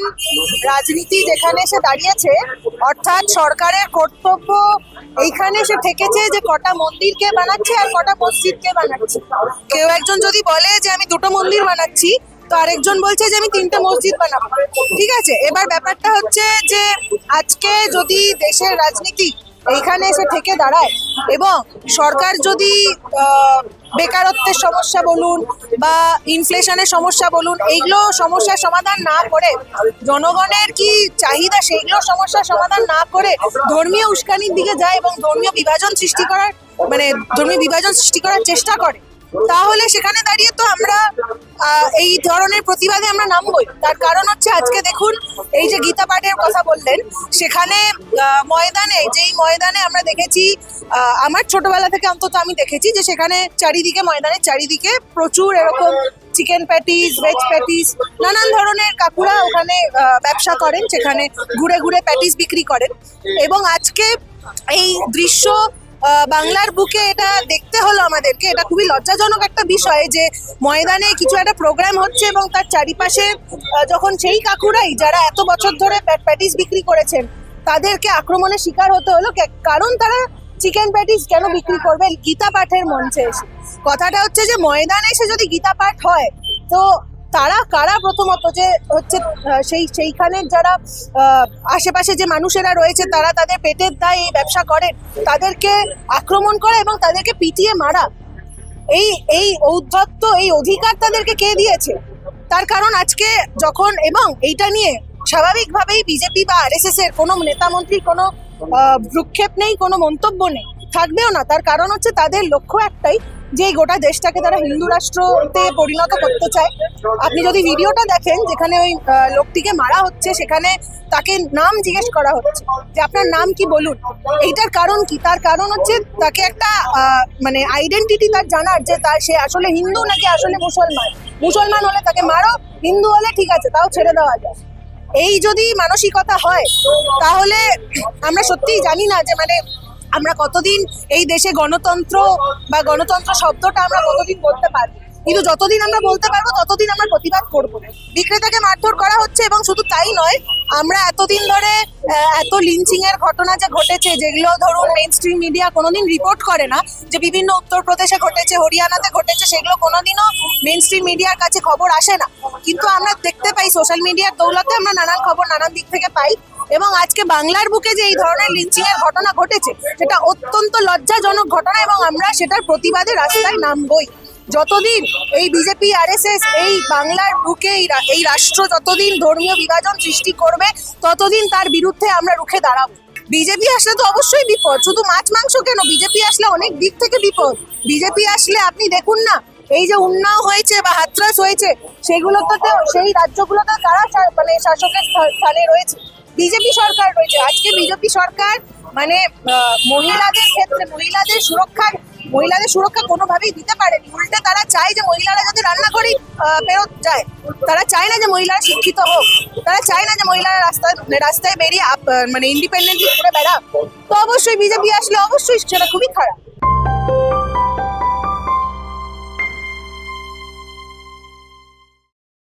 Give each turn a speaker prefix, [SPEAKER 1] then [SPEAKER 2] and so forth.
[SPEAKER 1] এখন রাজনীতি যেখানে এসে দাঁড়িয়েছে, অর্থাৎ সরকারের কর্তব্য এইখানে এসে থেকেছে যে কটা মন্দিরকে বানাচ্ছে আর কটা মসজিদকে বানাচ্ছে। কেউ একজন যদি বলে যে আমি দুটো মন্দির বানাচ্ছি, তো আরেকজন বলছে যে আমি তিনটে মসজিদ বানাবো। ঠিক আছে? এবার ব্যাপারটা হচ্ছে যে আজকে যদি দেশের রাজনীতি এইখানে এসে থেকে দাঁড়ায়। এবং সরকার যদি বেকারত্বের সমস্যা বলুন বা ইনফ্লেশনের সমস্যা বলুন, এইগুলো সমস্যার সমাধান না করে, জনগণের কি চাহিদা সেইগুলো সমস্যার সমাধান না করে ধর্মীয় উস্কানির দিকে যায় এবং ধর্মীয় বিভাজন সৃষ্টি করার মানে ধর্মীয় বিভাজন সৃষ্টি করার চেষ্টা করে, তাহলে সেখানে দাঁড়িয়ে তো আমরা এই ধরনের প্রতিবাদে আমরা নামবই। তার কারণ হচ্ছে আজকে দেখুন, এই যে গীতা পাঠের কথা বললেন, সেখানে ময়দানে, যেই ময়দানে আমরা দেখেছি আমার ছোটবেলা থেকে অন্তত আমি দেখেছি যে সেখানে চারিদিকে, ময়দানের চারিদিকে প্রচুর এরকম চিকেন প্যাটিস ভেজ প্যাটিস নানান ধরনের কাকুরা ওখানে ব্যবসা করেন, সেখানে ঘুরে ঘুরে প্যাটিস বিক্রি করেন। এবং আজকে এই দৃশ্য বাংলার বুকে এটা দেখতে হলো আমাদেরকে। এটা খুবই লজ্জাজনক একটা বিষয় যে ময়দানে কিছু একটা প্রোগ্রাম হচ্ছে এবং তার চারিপাশে যখন সেই কাকুরাই যারা এত বছর ধরে প্যাটিস বিক্রি করেছেন, তাদেরকে আক্রমণের শিকার হতে হলো কারণ তারা চিকেন প্যাটিস কেন বিক্রি করবে গীতা পাঠের মঞ্চে এসে। কথাটা হচ্ছে যে ময়দানে এসে যদি গীতা পাঠ হয়, তো তারা কারা প্রথমত যে হচ্ছে সেই সেইখানের যারা আশেপাশে যে মানুষেরা রয়েছে তারা তাদের পেটের দায় এই ব্যবসা করেন। তাদেরকে আক্রমণ করা এবং তাদেরকে পিটিয়ে মারা। এই এই ঔদ্ধত্য, এই অধিকার তাদেরকে কে দিয়েছে? তার কারণ আজকে যখন, এবং এইটা নিয়ে স্বাভাবিকভাবেই বিজেপি বা আরএসএস এর কোনো নেতা মন্ত্রীর কোনো ভ্রুক্ষেপ নেই, কোনো মন্তব্য নেই। থাকবেও না। তার কারণ হচ্ছে তাদের লক্ষ্য একটাই যে গোটা দেশটাকে তারা হিন্দু রাষ্ট্রতে পরিণত করতে চায়। আপনি যদি ভিডিওটা দেখেন, যেখানে ওই লোকটিকে মারা হচ্ছে, সেখানে তাকে নাম জিজ্ঞেস করা হচ্ছে যে, আপনার নাম কি বলুন? এইটার কারণ কি? তার কারণ হচ্ছে তাকে একটা মানে আইডেন্টিটি তার জানার যে তার, সে আসলে হিন্দু নাকি আসলে মুসলমান? মুসলমান হলে তাকে মারো, হিন্দু হলে ঠিক আছে, তাও ছেড়ে দেওয়া যায়। এই যদি মানসিকতা হয়, তাহলে আমরা সত্যিই জানি না যে মানে আমরা কতদিন এই দেশে গণতন্ত্র বা গণতন্ত্র শব্দটা আমরা কতদিন বলতে পারব? কিন্তু যতদিন আমরা বলতে পারব, ততদিন আমরা প্রতিবাদ করব বিক্রেতাকে মারধর করা হচ্ছে এবং শুধু তাই নয়, আমরা এতদিন ধরে এত লিঞ্চিং এর ঘটনা যে ঘটেছে, যেগুলো ধরুন মেইন স্ট্রিম মিডিয়া কোনোদিন রিপোর্ট করে না, যে বিভিন্ন উত্তরপ্রদেশে ঘটেছে, হরিয়ানাতে ঘটেছে, সেগুলো কোনোদিনও মেইন স্ট্রিম মিডিয়ার কাছে খবর আসে না। কিন্তু আমরা দেখতে পাই সোশ্যাল মিডিয়ার দৌলতে আমরা নানান খবর, নানান দিক থেকে পাই। এবং আজকে বাংলার বুকে যে এই ধরনের লিঞ্চিং এর ঘটনা ঘটেছে, সেটা অত্যন্ত লজ্জাজনক ঘটনা এবং আমরা সেটার প্রতিবাদে রাস্তায় নামবই। যতদিন এই বিজেপি, আরএসএস এই বাংলার বুকে এই রাষ্ট্র যতদিন ধর্মীয় বিভাজন সৃষ্টি করবে, ততদিন তার বিরুদ্ধে আমরা রুখে দাঁড়াবো। বিজেপি আসলে তো অবশ্যই বিপদ, শুধু মাছ, মাংস কেন? বিজেপি আসলে অনেক দিক থেকে বিপদ। বিজেপি আসলে আপনি দেখুন না, এই যে উন্নাও হয়েছে বা হাতরাস হয়েছে, সেগুলোতে সেই রাজ্যগুলোতে তারা মানে শাসকের স্থা- স্থানে রয়েছে। বিজেপি সরকার রয়েছে। আজকে বিজেপি সরকার মানে মহিলাদের ক্ষেত্রে মহিলাদের সুরক্ষার মহিলাদের সুরক্ষা কোনোভাবেই দিতে পারেনি। উল্টে তারা চায় যে মহিলারা যাতে রান্নাঘরেই আহ, ফেরত যায়। তারা চায় না যে মহিলারা শিক্ষিত হোক। তারা চায় না যে মহিলারা রাস্তায় রাস্তায় বেরিয়ে মানে ইন্ডিপেন্ডেন্টলি ঘুরে বেড়াক। তো অবশ্যই বিজেপি আসলে অবশ্যই সেটা খুবই খারাপ।